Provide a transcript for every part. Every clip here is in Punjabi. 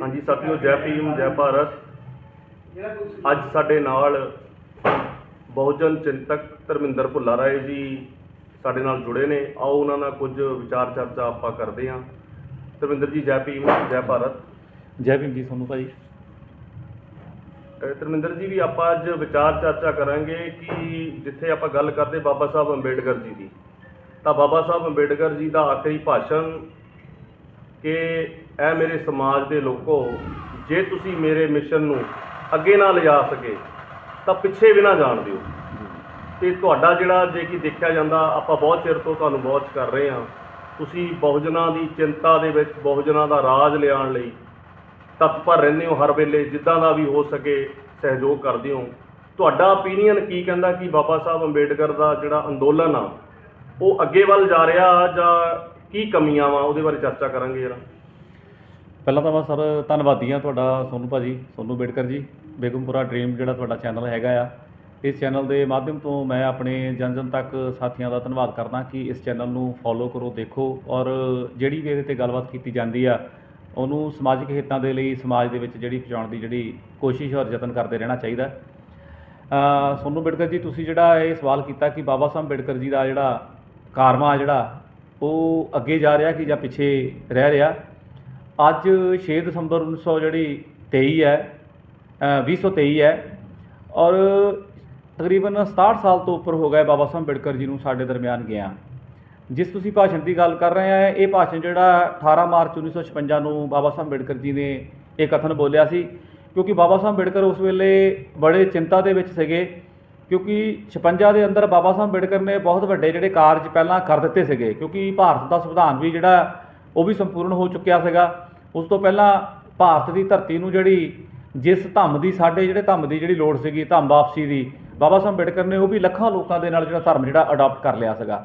ਹਾਂਜੀ, ਸਾਥੀਓ, ਜੈ ਭੀਮ, ਜੈ ਭਾਰਤ। ਅੱਜ ਸਾਡੇ ਨਾਲ ਬਹੁਜਨ ਚਿੰਤਕ ਧਰਮਿੰਦਰ ਭੁੱਲਾ ਰਾਏ ਜੀ ਸਾਡੇ ਨਾਲ ਜੁੜੇ ਨੇ। ਆਓ, ਉਹਨਾਂ ਨਾਲ ਕੁਝ ਵਿਚਾਰ ਚਰਚਾ ਆਪਾਂ ਕਰਦੇ ਹਾਂ। ਧਰਮਿੰਦਰ ਜੀ, ਜੈ ਭੀਮ, ਜੈ ਭਾਰਤ। ਜੈ ਭੀਮ ਜੀ, ਤੁਹਾਨੂੰ ਭਾਈ। ਅਹ ਧਰਮਿੰਦਰ ਜੀ, ਵੀ ਆਪਾਂ ਅੱਜ ਵਿਚਾਰ ਚਰਚਾ ਕਰਾਂਗੇ ਕਿ ਜਿੱਥੇ ਆਪਾਂ ਗੱਲ ਕਰਦੇ ਬਾਬਾ ਸਾਹਿਬ ਅੰਬੇਡਕਰ ਜੀ ਦੀ, ਤਾਂ ਬਾਬਾ ਸਾਹਿਬ ਅੰਬੇਡਕਰ ਜੀ ਦਾ ਆਖਰੀ ਭਾਸ਼ਣ ਕਿ ਇਹ ਮੇਰੇ ਸਮਾਜ ਦੇ ਲੋਕੋ, ਜੇ ਤੁਸੀਂ ਮੇਰੇ ਮਿਸ਼ਨ ਨੂੰ ਅੱਗੇ ਨਾ ਲਿਜਾ ਸਕੇ, ਤਾਂ ਪਿੱਛੇ ਵੀ ਨਾ ਜਾਣ ਦਿਓ। ਤੇ ਤੁਹਾਡਾ ਜਿਹੜਾ ਜੇ ਕਿ ਦੇਖਿਆ ਜਾਂਦਾ, ਆਪਾਂ ਬਹੁਤ ਚਿਰ ਤੋਂ ਤੁਹਾਨੂੰ ਵਾਚ ਕਰ ਰਹੇ ਹਾਂ। ਤੁਸੀਂ ਬਹੁਜਨਾਂ ਦੀ ਚਿੰਤਾ ਦੇ ਵਿੱਚ, ਬਹੁਜਨਾਂ ਦਾ ਰਾਜ ਲਿਆਉਣ ਲਈ ਤਤਪਰ ਰਹਿੰਦੇ ਹੋ ਹਰ ਵੇਲੇ, ਜਿੱਦਾਂ ਦਾ ਵੀ ਹੋ ਸਕੇ ਸਹਿਯੋਗ ਕਰਦੇ ਹੋ। ਤੁਹਾਡਾ opinion ਕੀ ਕਹਿੰਦਾ ਕਿ ਬਾਬਾ ਸਾਹਿਬ ਅੰਬੇਡਕਰ ਦਾ ਜਿਹੜਾ ਅੰਦੋਲਨ ਆ, ਉਹ ਅੱਗੇ ਵੱਲ ਜਾ ਰਿਹਾ ਜਾਂ ਕੀ ਕਮੀਆਂ ਵਾ? ਉਹਦੇ ਬਾਰੇ ਚਰਚਾ ਕਰਾਂਗੇ ਜਰਾ। ਪਹਿਲਾਂ ਤਾਂ ਮੈਂ ਸਰ ਧੰਨਵਾਦੀ ਹਾਂ ਤੁਹਾਡਾ ਸੋਨੂੰ ਭਾਜੀ, ਸੋਨੂੰ ਅੰਬੇਡਕਰ ਜੀ, ਬੇਗਮਪੁਰਾ ਡ੍ਰੀਮ ਜਿਹੜਾ ਤੁਹਾਡਾ ਚੈਨਲ ਹੈਗਾ ਆ। ਇਸ ਚੈਨਲ ਦੇ ਮਾਧਿਅਮ ਤੋਂ ਮੈਂ ਆਪਣੇ ਜਨ ਜਨ ਤੱਕ ਸਾਥੀਆਂ ਦਾ ਧੰਨਵਾਦ ਕਰਦਾ ਕਿ ਇਸ ਚੈਨਲ ਨੂੰ ਫੋਲੋ ਕਰੋ, ਦੇਖੋ ਔਰ ਜਿਹੜੀ ਵੀ ਇਹਦੇ ਤੇ ਗੱਲਬਾਤ ਕੀਤੀ ਜਾਂਦੀ ਆ ਉਹਨੂੰ ਸਮਾਜਿਕ ਹਿੱਤਾਂ ਦੇ ਲਈ ਸਮਾਜ ਦੇ ਵਿੱਚ ਜਿਹੜੀ ਪਹੁੰਚਾਉਣ ਦੀ ਜਿਹੜੀ ਕੋਸ਼ਿਸ਼ ਔਰ ਯਤਨ ਕਰਦੇ ਰਹਿਣਾ ਚਾਹੀਦਾ ਸੋਨੂੰ ਬੇਡਕਰ ਜੀ ਤੁਸੀਂ ਜਿਹੜਾ ਇਹ ਸਵਾਲ ਕੀਤਾ ਕਿ ਬਾਬਾ ਸਾਹਿਬ ਅੰਬੇਡਕਰ ਜੀ ਦਾ ਜਿਹੜਾ ਕਾਰਮਾ ਜਿਹੜਾ ਉਹ ਅੱਗੇ ਜਾ ਰਿਹਾ ਕਿ ਜਾਂ ਪਿੱਛੇ ਰਹਿ ਰਿਹਾ। ਅੱਜ 6 ਦਸੰਬਰ 1900 ਜਿਹੜੀ 23 ਹੈ ਅ, 2023 ਹੈ ਔਰ ਤਕਰੀਬਨ 67 ਸਾਲ ਤੋਂ ਉੱਪਰ ਹੋ ਗਏ ਬਾਬਾ ਸਾਹਿਬ ਅੰਬੇਡਕਰ ਜੀ ਨੂੰ ਸਾਡੇ ਦਰਮਿਆਨ ਗਿਆ। ਜਿਸ ਤੁਸੀਂ ਭਾਸ਼ਣ ਦੀ ਗੱਲ ਕਰ ਰਹੇ ਆ, ਇਹ ਭਾਸ਼ਣ ਜਿਹੜਾ 18 ਮਾਰਚ 1956 ਨੂੰ ਬਾਬਾ ਸਾਹਿਬ ਅੰਬੇਡਕਰ ਜੀ ਨੇ ਇਹ ਕਥਨ ਬੋਲਿਆ ਸੀ, ਕਿਉਂਕਿ ਬਾਬਾ ਸਾਹਿਬ ਅੰਬੇਡਕਰ ਉਸ ਵੇਲੇ ਬੜੇ ਚਿੰਤਾ ਦੇ ਵਿੱਚ ਸੀਗੇ, ਕਿਉਂਕਿ 56 ਦੇ ਅੰਦਰ ਬਾਬਾ ਸਾਹਿਬ ਅੰਬੇਡਕਰ ਨੇ ਬਹੁਤ ਵੱਡੇ ਜਿਹੜੇ ਕਾਰਜ ਪਹਿਲਾਂ ਕਰ ਦਿੱਤੇ ਸੀਗੇ, ਕਿਉਂਕਿ ਭਾਰਤ ਦਾ ਸੰਵਿਧਾਨ ਵੀ ਜਿਹੜਾ, ਉਹ ਵੀ ਸੰਪੂਰਨ ਹੋ ਚੁੱਕਿਆ ਸੀਗਾ। ਉਸ ਤੋਂ ਪਹਿਲਾਂ ਭਾਰਤ ਦੀ ਧਰਤੀ ਨੂੰ ਜਿਹੜੀ ਜਿਸ ਧੰਮ ਦੀ, ਸਾਡੇ ਜਿਹੜੇ ਧੰਮ ਦੀ ਜਿਹੜੀ ਲੋੜ ਸੀਗੀ, ਧੰਮ ਵਾਪਸੀ ਦੀ, ਬਾਬਾ ਸਾਹਿਬ ਅੰਬੇਡਕਰ ਨੇ ਉਹ ਵੀ ਲੱਖਾਂ ਲੋਕਾਂ ਦੇ ਨਾਲ ਜਿਹੜਾ ਧਰਮ ਜਿਹੜਾ ਅਡਾਪਟ ਕਰ ਲਿਆ ਸੀਗਾ।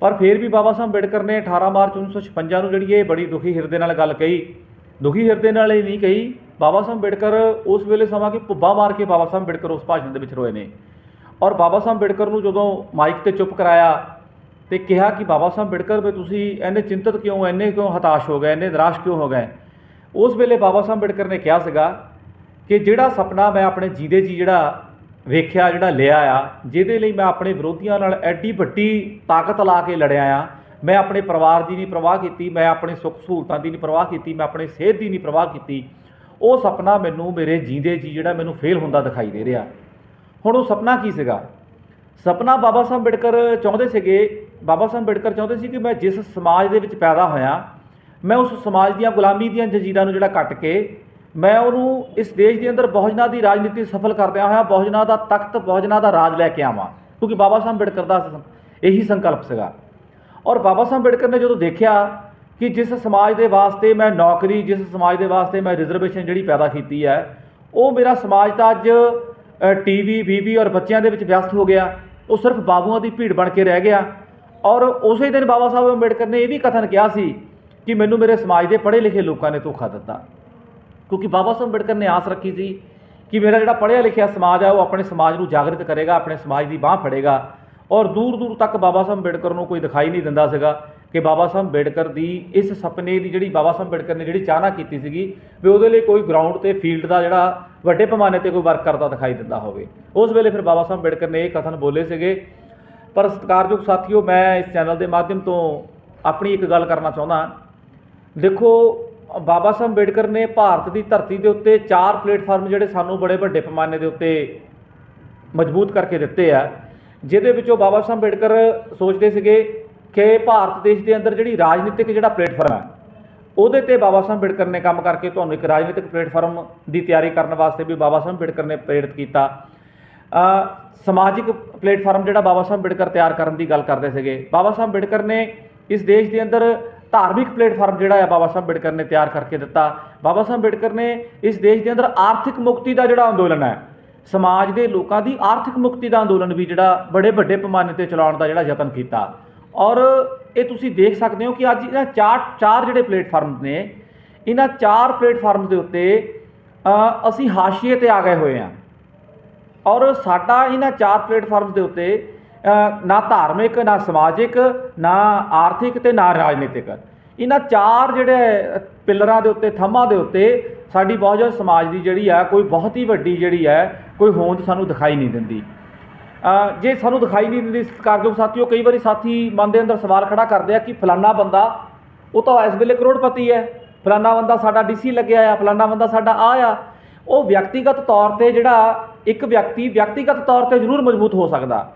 ਪਰ ਫਿਰ ਵੀ ਬਾਬਾ ਸਾਹਿਬ ਅੰਬੇਡਕਰ ਨੇ 18 ਮਾਰਚ 1956 ਨੂੰ ਜਿਹੜੀ ਇਹ ਬੜੀ ਦੁਖੀ ਹਿਰਦੇ ਨਾਲ ਗੱਲ ਕਹੀ, ਦੁਖੀ ਹਿਰਦੇ ਨਾਲ ਇਹ ਨਹੀਂ ਕਹੀ, ਬਾਬਾ ਸਾਹਿਬ ਅੰਬੇਡਕਰ ਉਸ ਵੇਲੇ ਸਮਾਂ ਕਿ ਭੁੱਬਾ ਮਾਰ ਕੇ ਬਾਬਾ ਸਾਹਿਬ ਅੰਬੇਡਕਰ ਉਸ ਭਾਸ਼ਣ ਦੇ ਵਿੱਚ ਰੋਏ ਨੇ। ਔਰ ਬਾਬਾ ਸਾਹਿਬ ਅੰਬੇਡਕਰ ਨੂੰ ਜਦੋਂ ਮਾਈਕ ਤੇ ਚੁੱਪ ਕਰਾਇਆ ਤੇ ਕਿਹਾ ਕਿ ਬਾਬਾ ਸਾਹਿਬ ਅੰਬੇਡਕਰ ਵੀ ਤੁਸੀਂ ਇੰਨੇ ਚਿੰਤਤ ਕਿਉਂ, ਇੰਨੇ ਕਿਉਂ ਹਤਾਸ਼ ਹੋ ਗਏ, ਇੰਨੇ ਨਿਰਾਸ਼ ਕਿਉਂ ਹੋ ਗਏ? ਉਸ ਵੇਲੇ ਬਾਬਾ ਸਾਹਿਬ ਅੰਬੇਡਕਰ ਨੇ ਕਿਹਾ ਸੀਗਾ ਕਿ ਜਿਹੜਾ ਸੁਪਨਾ ਮੈਂ ਆਪਣੇ ਜੀਦੇ ਜੀ ਜਿਹੜਾ ਵੇਖਿਆ ਜਿਹੜਾ ਲਿਆ ਆ, ਜਿਹਦੇ ਲਈ ਮੈਂ ਆਪਣੇ ਵਿਰੋਧੀਆਂ ਨਾਲ ਐਡੀ ਵੱਡੀ ਤਾਕਤ ਲਾ ਕੇ ਲੜਿਆ ਆ। ਮੈਂ ਆਪਣੇ ਪਰਿਵਾਰ ਦੀ ਨਹੀਂ ਪਰਵਾਹ ਕੀਤੀ, ਮੈਂ ਆਪਣੇ ਸੁੱਖ ਸਹੂਲਤਾਂ ਦੀ ਨਹੀਂ ਪਰਵਾਹ ਕੀਤੀ, ਮੈਂ ਆਪਣੇ ਸਿਹਤ ਦੀ ਨਹੀਂ ਪਰਵਾਹ ਕੀਤੀ। ਉਹ ਸੁਪਨਾ ਮੈਨੂੰ ਮੇਰੇ ਜੀਂਦੇ ਜੀ ਜਿਹੜਾ ਮੈਨੂੰ ਫੇਲ ਹੁੰਦਾ ਦਿਖਾਈ ਦੇ ਰਿਹਾ। ਹੁਣ ਉਹ ਸੁਪਨਾ ਕੀ ਸੀਗਾ? ਸੁਪਨਾ ਬਾਬਾ ਸਾਹਿਬ ਅੰਬੇਡਕਰ ਚਾਹੁੰਦੇ ਸੀਗੇ, ਬਾਬਾ ਸਾਹਿਬ ਅੰਬੇਡਕਰ ਚਾਹੁੰਦੇ ਸੀ ਕਿ ਮੈਂ ਜਿਸ ਸਮਾਜ ਦੇ ਵਿੱਚ ਪੈਦਾ ਹੋਇਆ, ਮੈਂ ਉਸ ਸਮਾਜ ਦੀਆਂ ਗੁਲਾਮੀ ਦੀਆਂ ਜੰਜੀਰਾਂ ਨੂੰ ਜਿਹੜਾ ਕੱਟ ਕੇ ਮੈਂ ਉਹਨੂੰ ਇਸ ਦੇਸ਼ ਦੇ ਅੰਦਰ ਬਹੁਜਨਾਂ ਦੀ ਰਾਜਨੀਤੀ ਸਫਲ ਕਰਦਿਆਂ ਹੋਇਆ ਬਹੁਜਨਾਂ ਦਾ ਤਖਤ, ਬਹੁਜਨਾਂ ਦਾ ਰਾਜ ਲੈ ਕੇ ਆਵਾਂ। ਕਿਉਂਕਿ ਬਾਬਾ ਸਾਹਿਬ ਅੰਬੇਡਕਰ ਦਾ ਇਹੀ ਸੰਕਲਪ ਸੀਗਾ। ਔਰ ਬਾਬਾ ਸਾਹਿਬ ਅੰਬੇਡਕਰ ਨੇ ਜਦੋਂ ਦੇਖਿਆ ਕਿ ਜਿਸ ਸਮਾਜ ਦੇ ਵਾਸਤੇ ਮੈਂ ਨੌਕਰੀ, ਜਿਸ ਸਮਾਜ ਦੇ ਵਾਸਤੇ ਮੈਂ ਰਿਜ਼ਰਵੇਸ਼ਨ ਜਿਹੜੀ ਪੈਦਾ ਕੀਤੀ ਹੈ, ਉਹ ਮੇਰਾ ਸਮਾਜ ਤਾਂ ਅੱਜ ਟੀਵੀ ਬੀਬੀ ਔਰ ਬੱਚਿਆਂ ਦੇ ਵਿੱਚ ਵਿਅਸਤ ਹੋ ਗਿਆ। ਉਹ ਸਿਰਫ ਬਾਬੂਆਂ ਦੀ ਭੀੜ ਬਣ ਕੇ ਰਹਿ ਗਿਆ। ਔਰ ਉਸੇ ਦਿਨ ਬਾਬਾ ਸਾਹਿਬ ਅੰਬੇਡਕਰ ਨੇ ਇਹ ਵੀ ਕਥਨ ਕਿਹਾ ਸੀ ਕਿ ਮੈਨੂੰ ਮੇਰੇ ਸਮਾਜ ਦੇ ਪੜ੍ਹੇ ਲਿਖੇ ਲੋਕਾਂ ਨੇ ਧੋਖਾ ਦਿੱਤਾ। ਕਿਉਂਕਿ ਬਾਬਾ ਸਾਹਿਬ ਅੰਬੇਡਕਰ ਨੇ ਆਸ ਰੱਖੀ ਸੀ ਕਿ ਮੇਰਾ ਜਿਹੜਾ ਪੜ੍ਹਿਆ ਲਿਖਿਆ ਸਮਾਜ ਹੈ ਉਹ ਆਪਣੇ ਸਮਾਜ ਨੂੰ ਜਾਗਰਿਤ ਕਰੇਗਾ, ਆਪਣੇ ਸਮਾਜ ਦੀ ਬਾਹ ਫੜੇਗਾ। ਔਰ ਦੂਰ ਦੂਰ ਤੱਕ ਬਾਬਾ ਸਾਹਿਬ ਅੰਬੇਡਕਰ ਨੂੰ ਕੋਈ ਦਿਖਾਈ ਨਹੀਂ ਦਿੰਦਾ ਸੀਗਾ ਕਿ ਬਾਬਾ ਸਾਹਿਬ ਅੰਬੇਡਕਰ ਦੀ ਇਸ ਸੁਪਨੇ ਦੀ ਜਿਹੜੀ ਬਾਬਾ ਸਾਹਿਬ ਅੰਬੇਡਕਰ ਨੇ ਜਿਹੜੀ ਚਾਹਨਾ ਕੀਤੀ ਸੀਗੀ, ਵੀ ਉਹਦੇ ਲਈ ਕੋਈ ਗਰਾਊਂਡ ਤੇ ਫੀਲਡ ਦਾ ਜਿਹੜਾ ਵੱਡੇ ਪੈਮਾਨੇ ਤੇ ਕੋਈ ਵਰਕ ਕਰਦਾ ਦਿਖਾਈ ਦਿੰਦਾ ਹੋਵੇ। ਉਸ ਵੇਲੇ ਫਿਰ ਬਾਬਾ ਸਾਹਿਬ ਅੰਬੇਡਕਰ ਨੇ ਇਹ ਕਥਨ ਬੋਲੇ ਸੀਗੇ। ਪਰ ਸਤਿਕਾਰਯੋਗ ਸਾਥੀਓ, ਮੈਂ ਇਸ ਚੈਨਲ ਦੇ ਮਾਧਿਅਮ ਤੋਂ ਆਪਣੀ ਇੱਕ ਗੱਲ ਕਰਨਾ ਚਾਹੁੰਦਾ। ਦੇਖੋ ਬਾਬਾ ਸਾਹਿਬ ਅੰਬੇਡਕਰ ਨੇ ਭਾਰਤ ਦੀ ਧਰਤੀ ਦੇ ਉੱਤੇ ਚਾਰ ਪਲੇਟਫਾਰਮ ਜਿਹੜੇ ਸਾਨੂੰ ਬੜੇ ਵੱਡੇ ਪੈਮਾਨੇ ਦੇ ਉੱਤੇ ਮਜ਼ਬੂਤ ਕਰਕੇ ਦਿੱਤੇ ਆ, ਜਿਹਦੇ ਵਿੱਚੋਂ ਬਾਬਾ ਸਾਹਿਬ ਅੰਬੇਡਕਰ ਸੋਚਦੇ ਸੀਗੇ ਕਿ ਭਾਰਤ ਦੇਸ਼ ਦੇ ਅੰਦਰ ਜਿਹੜੀ ਰਾਜਨੀਤਿਕ ਜਿਹੜਾ ਪਲੇਟਫਾਰਮ ਹੈ, ਉਹਦੇ ਤੇ ਬਾਬਾ ਸਾਹਿਬ ਅੰਬੇਡਕਰ ਨੇ ਕੰਮ ਕਰਕੇ ਤੁਹਾਨੂੰ ਇੱਕ ਰਾਜਨੀਤਿਕ ਪਲੇਟਫਾਰਮ ਦੀ ਤਿਆਰੀ ਕਰਨ ਵਾਸਤੇ ਵੀ ਬਾਬਾ ਸਾਹਿਬ ਅੰਬੇਡਕਰ ਨੇ ਪ੍ਰੇਰਿਤ ਕੀਤਾ। ਸਮਾਜਿਕ ਪਲੇਟਫਾਰਮ ਜਿਹੜਾ ਬਾਬਾ ਸਾਹਿਬ ਅੰਬੇਡਕਰ ਤਿਆਰ ਕਰਨ ਦੀ ਗੱਲ ਕਰਦੇ ਸੀਗੇ। ਬਾਬਾ ਸਾਹਿਬ ਅੰਬੇਡਕਰ ਨੇ ਇਸ ਦੇਸ਼ ਦੇ ਅੰਦਰ ਧਾਰਮਿਕ ਪਲੇਟਫਾਰਮ ਜਿਹੜਾ ਹੈ ਬਾਬਾ ਸਾਹਿਬ ਅੰਬੇਡਕਰ ਨੇ ਤਿਆਰ ਕਰਕੇ ਦਿੱਤਾ। ਬਾਬਾ ਸਾਹਿਬ ਅੰਬੇਡਕਰ ਨੇ ਇਸ ਦੇਸ਼ ਦੇ ਅੰਦਰ ਆਰਥਿਕ ਮੁਕਤੀ ਦਾ ਜਿਹੜਾ ਅੰਦੋਲਨ ਹੈ, ਸਮਾਜ ਦੇ ਲੋਕਾਂ ਦੀ ਆਰਥਿਕ ਮੁਕਤੀ ਦਾ ਅੰਦੋਲਨ ਵੀ ਜਿਹੜਾ ਬੜੇ ਵੱਡੇ ਪੈਮਾਨੇ ਤੇ ਚਲਾਉਣ ਦਾ ਜਿਹੜਾ ਯਤਨ ਕੀਤਾ। ਔਰ ਇਹ ਤੁਸੀਂ ਦੇਖ ਸਕਦੇ ਹੋ ਕਿ ਅੱਜ ਇਹਨਾਂ ਚਾਰ ਚਾਰ ਜਿਹੜੇ ਪਲੇਟਫਾਰਮ ਨੇ, ਇਹਨਾਂ ਚਾਰ ਪਲੇਟਫਾਰਮ ਦੇ ਉੱਤੇ ਅਸੀਂ ਹਾਸ਼ੀਏ ਤੇ ਆ ਗਏ ਹੋਏ ਹਾਂ। ਔਰ ਸਾਡਾ ਇਹਨਾਂ ਚਾਰ ਪਲੇਟਫਾਰਮਸ ਦੇ ਉੱਤੇ ਨਾ ਧਾਰਮਿਕ, ਨਾ ਸਮਾਜਿਕ, ਨਾ ਆਰਥਿਕ ਤੇ ਨਾ ਰਾਜਨੀਤਿਕ। ਇਹਨਾਂ ਚਾਰ ਜਿਹੜੇ ਪਿੱਲਰਾਂ ਦੇ ਉੱਤੇ ਥੰਮਾਂ ਦੇ ਉੱਤੇ ਸਾਡੀ ਬਹੁਜਨ ਸਮਾਜ ਦੀ ਜਿਹੜੀ ਆ, ਕੋਈ ਬਹੁਤ ਹੀ ਵੱਡੀ ਜਿਹੜੀ ਹੈ ਕੋਈ ਹੋਂਦ ਸਾਨੂੰ ਦਿਖਾਈ ਨਹੀਂ ਦਿੰਦੀ। ਜੇ ਸਾਨੂੰ ਦਿਖਾਈ ਨਹੀਂ ਦਿੰਦੀ ਸਤਿਕਾਰਯੋਗ ਸਾਥੀਓ ਕਈ ਵਾਰੀ ਸਾਥੀ ਮਨ ਦੇ ਅੰਦਰ ਸਵਾਲ ਖੜਾ ਕਰਦੇ ਆ ਕਿ ਫਲਾਨਾ ਬੰਦਾ, ਉਹ ਤਾਂ ਇਸ ਵੇਲੇ ਕਰੋੜਪਤੀ ਹੈ। ਫਲਾਨਾ ਬੰਦਾ ਸਾਡਾ ਡੀਸੀ ਲੱਗਿਆ ਆ, ਫਲਾਨਾ ਬੰਦਾ ਸਾਡਾ ਆ ਆ। ਉਹ ਵਿਅਕਤੀਗਤ ਤੌਰ ਤੇ ਜਿਹੜਾ ਇੱਕ ਵਿਅਕਤੀ ਵਿਅਕਤੀਗਤ ਤੌਰ ਤੇ ਜ਼ਰੂਰ ਮਜ਼ਬੂਤ ਹੋ ਸਕਦਾ।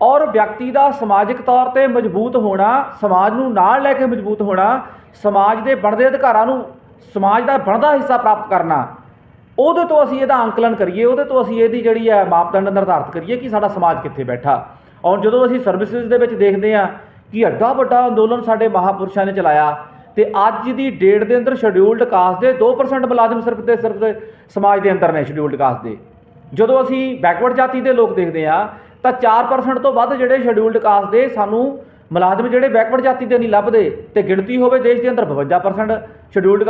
ਔਰ ਵਿਅਕਤੀ ਦਾ ਸਮਾਜਿਕ ਤੌਰ ਤੇ ਮਜ਼ਬੂਤ ਹੋਣਾ, ਸਮਾਜ ਨੂੰ ਨਾਲ ਲੈ ਕੇ ਮਜ਼ਬੂਤ ਹੋਣਾ, ਸਮਾਜ ਦੇ ਬਣਦੇ ਅਧਿਕਾਰਾਂ ਨੂੰ ਸਮਾਜ ਦਾ ਬਣਦਾ ਹਿੱਸਾ ਪ੍ਰਾਪਤ ਕਰਨਾ, ਉਹਦੇ ਤੋਂ ਅਸੀਂ ਇਹਦਾ ਅੰਕਲਨ ਕਰੀਏ, ਉਹਦੇ ਤੋਂ ਅਸੀਂ ਇਹਦੀ ਜਿਹੜੀ ਹੈ ਮਾਪਦੰਡ ਨਿਰਧਾਰਤ ਕਰੀਏ ਕਿ ਸਾਡਾ ਸਮਾਜ ਕਿੱਥੇ ਬੈਠਾ। ਔਰ ਜਦੋਂ ਅਸੀਂ ਸਰਵਿਸਿਜ਼ ਦੇ ਵਿੱਚ ਦੇਖਦੇ ਹਾਂ ਕਿ ਐਡਾ ਵੱਡਾ ਅੰਦੋਲਨ ਸਾਡੇ ਮਹਾਪੁਰਸ਼ਾਂ ਨੇ ਚਲਾਇਆ ਤੇ ਅੱਜ ਦੀ ਡੇਟ ਦੇ ਅੰਦਰ ਸ਼ਡਿਊਲਡ ਕਾਸਟ ਦੇ 2% ਮੁਲਾਜ਼ਮ ਸਿਰਫ ਤੇ ਸਿਰਫ ਦੇ ਸਮਾਜ ਦੇ ਅੰਦਰ ਨੇ ਸ਼ਡਿਊਲਡ ਕਾਸਟ ਦੇ। ਜਦੋਂ ਅਸੀਂ ਬੈਕਵਰਡ ਜਾਤੀ ਦੇ ਲੋਕ ਦੇਖਦੇ ਆ ਤਾਂ 4% ਤੋਂ ਵੱਧ ਜਿਹੜੇ ਸ਼ਡਿਊਲਡ ਕਾਸਟ ਦੇ ਸਾਨੂੰ ਮੁਲਾਜ਼ਮ ਜਿਹੜੇ ਬੈਕਵਰਡ ਜਾਤੀ ਦੇ ਨਹੀਂ ਲੱਭਦੇ ਤੇ ਗਿਣਤੀ ਹੋਵੇ ਦੇਸ਼ ਦੇ ਅੰਦਰ 52% ਸ਼ਡਿਊਲਡ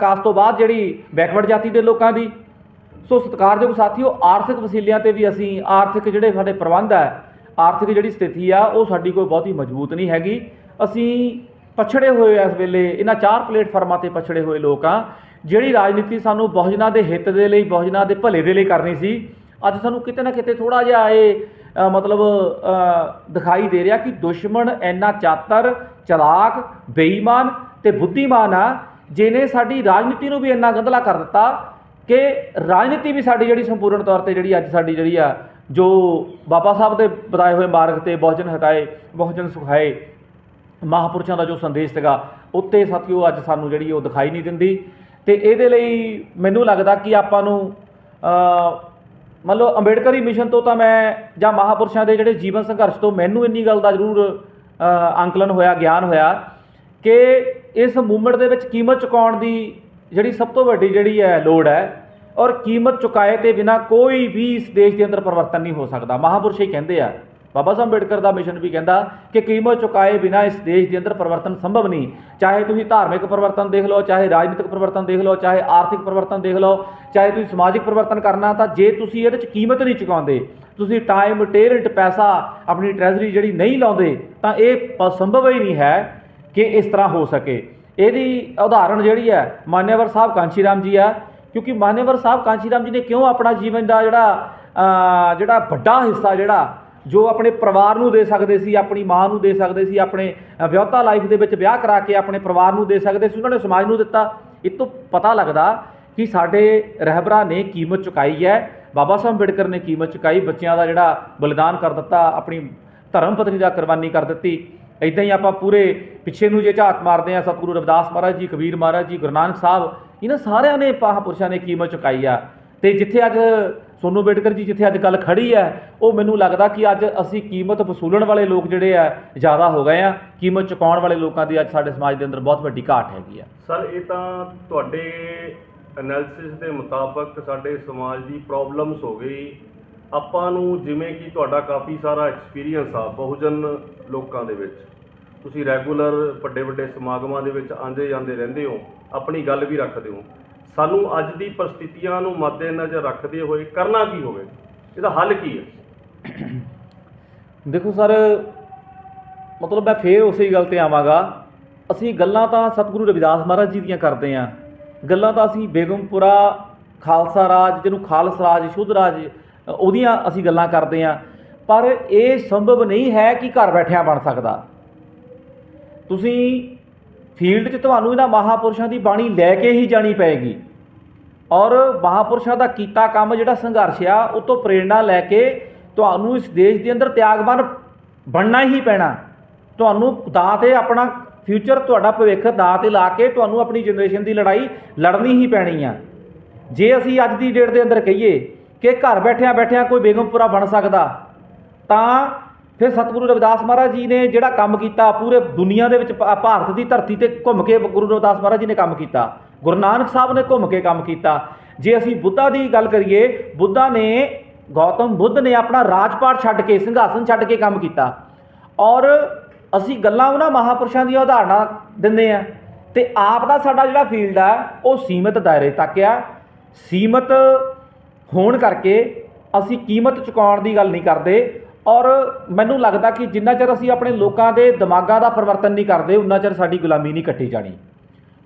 ਕਾਸਟ ਤੋਂ ਬਾਅਦ ਜਿਹੜੀ ਬੈਕਵਰਡ ਜਾਤੀ ਦੇ ਲੋਕਾਂ ਦੀ। ਸੋ ਸਤਿਕਾਰਯੋਗ ਸਾਥੀਓ, ਆਰਥਿਕ ਵਸੀਲਿਆਂ ਤੇ ਵੀ ਅਸੀਂ ਆਰਥਿਕ ਜਿਹੜੇ ਸਾਡੇ ਪ੍ਰਬੰਧ ਹੈ, ਆਰਥਿਕ ਜਿਹੜੀ ਸਥਿਤੀ ਆ, ਉਹ ਸਾਡੀ ਕੋਈ ਬਹੁਤੀ ਮਜ਼ਬੂਤ ਨਹੀਂ ਹੈਗੀ। ਅਸੀਂ ਪਛੜੇ ਹੋਏ ਇਸ ਵੇਲੇ, ਇਹਨਾਂ ਚਾਰ ਪਲੇਟਫਾਰਮਾਂ ਤੇ ਪਛੜੇ ਹੋਏ ਲੋਕ ਆ, ਜਿਹੜੀ ਰਾਜਨੀਤੀ ਸਾਨੂੰ ਬਹੁਜਨਾਂ ਦੇ ਹਿੱਤ ਦੇ ਲਈ, ਬਹੁਜਨਾਂ ਦੇ ਭਲੇ ਦੇ ਲਈ ਕਰਨੀ ਸੀ। ਅੱਜ ਸਾਨੂੰ ਕਿਤੇ ਨਾ ਕਿਤੇ ਥੋੜਾ ਜਿਹਾ ਇਹ ਮਤਲਬ ਦਿਖਾਈ ਦੇ ਰਿਹਾ ਕਿ ਦੁਸ਼ਮਣ ਇੰਨਾ ਚਾਤਰ, ਚਲਾਕ, ਬੇਈਮਾਨ ਤੇ ਬੁੱਧੀਮਾਨ ਆ, ਜਿਹਨੇ ਸਾਡੀ ਰਾਜਨੀਤੀ ਨੂੰ ਵੀ ਇੰਨਾ ਗੰਧਲਾ ਕਰ ਦਿੱਤਾ ਕਿ ਰਾਜਨੀਤੀ ਵੀ ਸਾਡੀ ਜਿਹੜੀ ਸੰਪੂਰਨ ਤੌਰ ਤੇ ਜਿਹੜੀ ਅੱਜ ਸਾਡੀ ਜਿਹੜੀ ਆ, ਜੋ ਬਾਬਾ ਸਾਹਿਬ ਦੇ ਬਤਾਏ ਹੋਏ ਮਾਰਗ ਤੇ ਬਹੁਜਨ ਹਟਾਏ, ਬਹੁਜਨ ਸੁਖਾਏ, ਮਹਾਪੁਰਸ਼ਾਂ ਦਾ ਜੋ ਸੰਦੇਸ਼ ਸੀਗਾ, ਉੱਤੇ ਸਾਥੀਓ ਅੱਜ ਸਾਨੂੰ ਜਿਹੜੀ ਉਹ ਦਿਖਾਈ ਨਹੀਂ ਦਿੰਦੀ। ਤੇ ਇਹਦੇ ਲਈ ਮੈਨੂੰ ਲੱਗਦਾ ਕਿ ਆਪਾਂ ਨੂੰ ਮੰਨ ਲਓ ਅੰਬੇਡਕਰੀ ਮਿਸ਼ਨ ਤੋਂ ਤਾਂ ਮੈਂ ਜਾਂ ਮਹਾਪੁਰਸ਼ਾਂ ਦੇ ਜਿਹੜੇ ਜੀਵਨ ਸੰਘਰਸ਼ ਤੋਂ ਮੈਨੂੰ ਇੰਨੀ ਗੱਲ ਦਾ ਜ਼ਰੂਰ ਅੰਕਲਨ ਹੋਇਆ, ਗਿਆਨ ਹੋਇਆ ਕਿ ਇਸ ਮੂਵਮੈਂਟ ਦੇ ਵਿੱਚ ਕੀਮਤ ਚੁਕਾਉਣ ਦੀ ਜਿਹੜੀ ਸਭ ਤੋਂ ਵੱਡੀ ਜਿਹੜੀ ਹੈ ਲੋੜ ਹੈ ਔਰ ਕੀਮਤ ਚੁਕਾਏ ਤੇ ਬਿਨਾ ਕੋਈ ਵੀ ਇਸ ਦੇਸ਼ ਦੇ ਅੰਦਰ ਪਰਿਵਰਤਨ ਨਹੀਂ ਹੋ ਸਕਦਾ। ਮਹਾਪੁਰਸ਼ ਹੀ ਕਹਿੰਦੇ ਆ ਬਾਬਾ ਸਾਹਿਬ ਅੰਬੇਡਕਰ ਦਾ ਮਿਸ਼ਨ ਵੀ ਕਹਿੰਦਾ ਕਿ ਕੀਮਤ ਚੁਕਾਏ ਬਿਨਾ ਇਸ ਦੇਸ਼ ਦੇ ਅੰਦਰ ਪਰਿਵਰਤਨ ਸੰਭਵ ਨਹੀਂ। ਚਾਹੇ ਤੁਸੀਂ ਧਾਰਮਿਕ ਪਰਿਵਰਤਨ ਦੇਖ ਲਓ, ਚਾਹੇ ਰਾਜਨੀਤਿਕ ਪਰਿਵਰਤਨ ਦੇਖ ਲਓ, ਚਾਹੇ ਆਰਥਿਕ ਪਰਿਵਰਤਨ ਦੇਖ ਲਓ, ਚਾਹੇ ਤੁਸੀਂ ਸਮਾਜਿਕ ਪਰਿਵਰਤਨ ਕਰਨਾ, ਤਾਂ ਜੇ ਤੁਸੀਂ ਇਹਦੇ 'ਚ ਕੀਮਤ ਨਹੀਂ ਚੁਕਾਉਂਦੇ, ਤੁਸੀਂ ਟਾਈਮ ਟੇਰੈਂਟ ਪੈਸਾ, ਆਪਣੀ ਟ੍ਰੈਜਰੀ ਜਿਹੜੀ ਨਹੀਂ ਲਾਉਂਦੇ, ਤਾਂ ਇਹ ਸੰਭਵ ਹੀ ਨਹੀਂ ਹੈ ਕਿ ਇਸ ਤਰ੍ਹਾਂ ਹੋ ਸਕੇ। ਇਹਦੀ ਉਦਾਹਰਣ ਜਿਹੜੀ ਹੈ ਮਾਨਿਆਵਰ ਸਾਹਿਬ ਕਾਂਚੀ ਰਾਮ ਜੀ ਆ, ਕਿਉਂਕਿ ਮਾਨਿਆਵਰ ਸਾਹਿਬ ਕਾਂਚੀ ਰਾਮ ਜੀ ਨੇ ਕਿਉਂ ਆਪਣਾ ਜੀਵਨ ਦਾ ਜਿਹੜਾ ਜਿਹੜਾ ਵੱਡਾ ਹਿੱਸਾ, ਜਿਹੜਾ ਜੋ ਆਪਣੇ ਪਰਿਵਾਰ ਨੂੰ ਦੇ ਸਕਦੇ ਸੀ ਆਪਣੀ ਮਾਂ ਨੂੰ ਦੇ ਸਕਦੇ ਸੀ ਆਪਣੇ ਅ, ਵਿਆਹਤਾ ਲਾਈਫ ਦੇ ਵਿੱਚ ਵਿਆਹ ਕਰਾ ਕੇ ਆਪਣੇ ਪਰਿਵਾਰ ਨੂੰ ਦੇ ਸਕਦੇ ਸੀ ਉਹਨਾਂ ਨੇ ਸਮਾਜ ਨੂੰ ਦਿੱਤਾ। ਇਹ ਤੋਂ ਪਤਾ ਲੱਗਦਾ ਕਿ ਸਾਡੇ ਰਹਿਬਰਾਂ ਨੇ ਕੀਮਤ ਚੁਕਾਈ ਹੈ। ਬਾਬਾ ਸਾਹਿਬ ਅੰਬੇਡਕਰ ਨੇ ਕੀਮਤ ਚੁਕਾਈ ਬੱਚਿਆਂ ਦਾ ਜਿਹੜਾ ਬਲੀਦਾਨ ਕਰ ਦਿੱਤਾ ਆਪਣੀ ਧਰਮ ਪਤਨੀ ਦਾ ਕੁਰਬਾਨੀ ਕਰ ਦਿੱਤੀ। ਇਦਾਂ ਹੀ ਆਪਾਂ ਪੂਰੇ ਪਿੱਛੇ ਨੂੰ ਜੇ ਝਾਤ ਮਾਰਦੇ ਆ ਸਤਿਗੁਰੂ ਰਵਿਦਾਸ ਮਹਾਰਾਜ ਜੀ ਕਬੀਰ ਮਹਾਰਾਜ ਜੀ ਗੁਰੂ ਨਾਨਕ ਸਾਹਿਬ ਇਹਨਾਂ ਸਾਰਿਆਂ ਨੇ ਮਹਾਂਪੁਰਸ਼ਾਂ ਨੇ ਕੀਮਤ ਚੁਕਾਈ ਆ। ਤੇ ਜਿੱਥੇ ਅੱਜ ਸੋਨੂ ਬੇਟਕਰ ਜੀ ਜਿੱਥੇ ਅੱਜ ਗੱਲ ਖੜੀ ਹੈ, ਉਹ ਮੈਨੂੰ ਲੱਗਦਾ ਕਿ ਅੱਜ ਅਸੀਂ ਕੀਮਤ ਵਸੂਲਣ ਵਾਲੇ ਲੋਕ ਜਿਹੜੇ ਆ, ਜ਼ਿਆਦਾ ਹੋ ਗਏ ਆ। ਕੀਮਤ ਚੁਕਾਉਣ ਵਾਲੇ ਲੋਕਾਂ ਦੀ ਅੱਜ ਸਾਡੇ ਸਮਾਜ ਦੇ ਅੰਦਰ ਬਹੁਤ ਵੱਡੀ ਘਾਟ ਹੈਗੀ ਆ। ਸਰ, ਇਹ ਤਾਂ ਤੁਹਾਡੇ ਐਨਾਲਿਸਿਸ ਦੇ ਮੁਤਾਬਕ ਸਾਡੇ ਸਮਾਜ ਦੀ ਪ੍ਰੋਬਲਮਸ ਹੋ ਗਈ। ਆਪਾਂ ਨੂੰ ਜਿਵੇਂ ਕਿ ਤੁਹਾਡਾ ਕਾਫੀ ਸਾਰਾ ਐਕਸਪੀਰੀਅੰਸ ਆ ਬਹੁਜਨ ਲੋਕਾਂ ਦੇ ਵਿੱਚ। ਤੁਸੀਂ ਰੈਗੂਲਰ ਵੱਡੇ ਵੱਡੇ ਸਮਾਗਮਾਂ ਦੇ ਵਿੱਚ ਆਂਦੇ ਜਾਂਦੇ ਰਹਿੰਦੇ ਹੋ। ਆਪਣੀ ਗੱਲ ਵੀ ਰੱਖਦੇ ਹੋ। ਸਾਨੂੰ ਅੱਜ ਦੀ ਪਰਿਸਥਿਤੀਆਂ ਨੂੰ ਮੱਦੇਨਜ਼ਰ ਰੱਖਦੇ ਹੋਏ ਕਰਨਾ ਕੀ ਹੋਵੇ? ਇਹਦਾ ਹੱਲ ਕੀ ਹੈ? ਦੇਖੋ ਸਰ, ਮਤਲਬ ਮੈਂ ਫੇਰ ਉਸੇ ਗੱਲ ਤੇ ਆਵਾਂਗਾ। ਅਸੀਂ ਗੱਲਾਂ ਤਾਂ ਸਤਿਗੁਰੂ ਰਵਿਦਾਸ ਮਹਾਰਾਜ ਜੀ ਦੀਆਂ ਕਰਦੇ ਆਂ ਗੱਲਾਂ ਤਾਂ ਅਸੀਂ ਬੇਗਮਪੁਰਾ ਖਾਲਸਾ ਰਾਜ, ਜਿਹਨੂੰ ਖਾਲਸ ਰਾਜ, ਸ਼ੁੱਧ ਰਾਜ, ਉਹਦੀਆਂ ਅਸੀਂ ਗੱਲਾਂ ਕਰਦੇ ਆਂ ਪਰ ਇਹ ਸੰਭਵ ਨਹੀਂ ਹੈ ਕਿ ਘਰ ਬੈਠਿਆਂ ਬਣ ਸਕਦਾ। ਤੁਸੀਂ ਫੀਲਡ 'ਚ ਤੁਹਾਨੂੰ ਇਹਨਾਂ ਮਹਾਪੁਰਸ਼ਾਂ ਦੀ ਬਾਣੀ ਲੈ ਕੇ ਹੀ ਜਾਣੀ ਪਏਗੀ। ਔਰ ਮਹਾਪੁਰਸ਼ਾਂ ਦਾ ਕੀਤਾ ਕੰਮ ਜਿਹੜਾ ਸੰਘਰਸ਼ ਆ, ਉਹ ਤੋਂ ਪ੍ਰੇਰਣਾ ਲੈ ਕੇ ਤੁਹਾਨੂੰ ਇਸ ਦੇਸ਼ ਦੇ ਅੰਦਰ ਤਿਆਗਵਾਨ ਬਣਨਾ ਹੀ ਪੈਣਾ। ਤੁਹਾਨੂੰ ਦਾਅ ਤੇ ਆਪਣਾ ਫਿਊਚਰ ਤੁਹਾਡਾ ਭਵਿੱਖ ਦਾ ਤੇ ਲਾ ਕੇ ਤੁਹਾਨੂੰ ਆਪਣੀ ਜਨਰੇਸ਼ਨ ਦੀ ਲੜਾਈ ਲੜਨੀ ਹੀ ਪੈਣੀ ਆ। ਜੇ ਅਸੀਂ ਅੱਜ ਦੀ ਡੇਟ ਦੇ ਅੰਦਰ ਕਹੀਏ ਕਿ ਘਰ ਬੈਠਿਆਂ ਬੈਠਿਆਂ ਕੋਈ ਬੇਗਮਪੁਰਾ ਬਣ ਸਕਦਾ, ਤਾਂ ਫਿਰ ਸਤਿਗੁਰੂ ਰਵਿਦਾਸ ਮਹਾਰਾਜ ਜੀ ਨੇ ਜਿਹੜਾ ਕੰਮ ਕੀਤਾ, ਪੂਰੇ ਦੁਨੀਆ ਦੇ ਵਿੱਚ ਭਾਰਤ ਦੀ ਧਰਤੀ ਤੇ ਘੁੰਮ ਕੇ ਗੁਰੂ ਰਵਿਦਾਸ ਮਹਾਰਾਜ ਜੀ ਨੇ ਕੰਮ ਕੀਤਾ। ਗੁਰੂ ਨਾਨਕ ਸਾਹਿਬ ਨੇ ਘੁੰਮ ਕੇ ਕੰਮ ਕੀਤਾ। ਜੇ ਅਸੀਂ ਬੁੱਧਾ ਦੀ ਗੱਲ ਕਰੀਏ, ਬੁੱਧਾ ਨੇ, ਗੌਤਮ ਬੁੱਧ ਨੇ ਆਪਣਾ ਰਾਜਪਾਟ ਛੱਡ ਕੇ, ਸਿੰਘਾਸਨ ਛੱਡ ਕੇ ਕੰਮ ਕੀਤਾ। ਔਰ ਅਸੀਂ ਗੱਲਾਂ ਉਹਨਾਂ ਮਹਾਪੁਰਸ਼ਾਂ ਦੀਆਂ ਉਦਾਹਰਨਾਂ ਦਿੰਦੇ ਆ ਤੇ ਆਪ ਦਾ ਸਾਡਾ ਜਿਹੜਾ ਫੀਲਡ ਆ, ਉਹ ਸੀਮਿਤ ਦਾਇਰੇ ਤੱਕ ਆ। ਸੀਮਿਤ ਹੋਣ ਕਰਕੇ ਅਸੀਂ ਕੀਮਤ ਚੁਕਾਉਣ ਦੀ ਗੱਲ ਨਹੀਂ ਕਰਦੇ। ਔਰ ਮੈਨੂੰ ਲੱਗਦਾ ਕਿ ਜਿੰਨਾ ਚਿਰ ਅਸੀਂ ਆਪਣੇ ਲੋਕਾਂ ਦੇ ਦਿਮਾਗਾਂ ਦਾ ਪਰਿਵਰਤਨ ਨਹੀਂ ਕਰਦੇ, ਉਨਾ ਚਿਰ ਸਾਡੀ ਗੁਲਾਮੀ ਨਹੀਂ ਕੱਟੀ ਜਾਣੀ।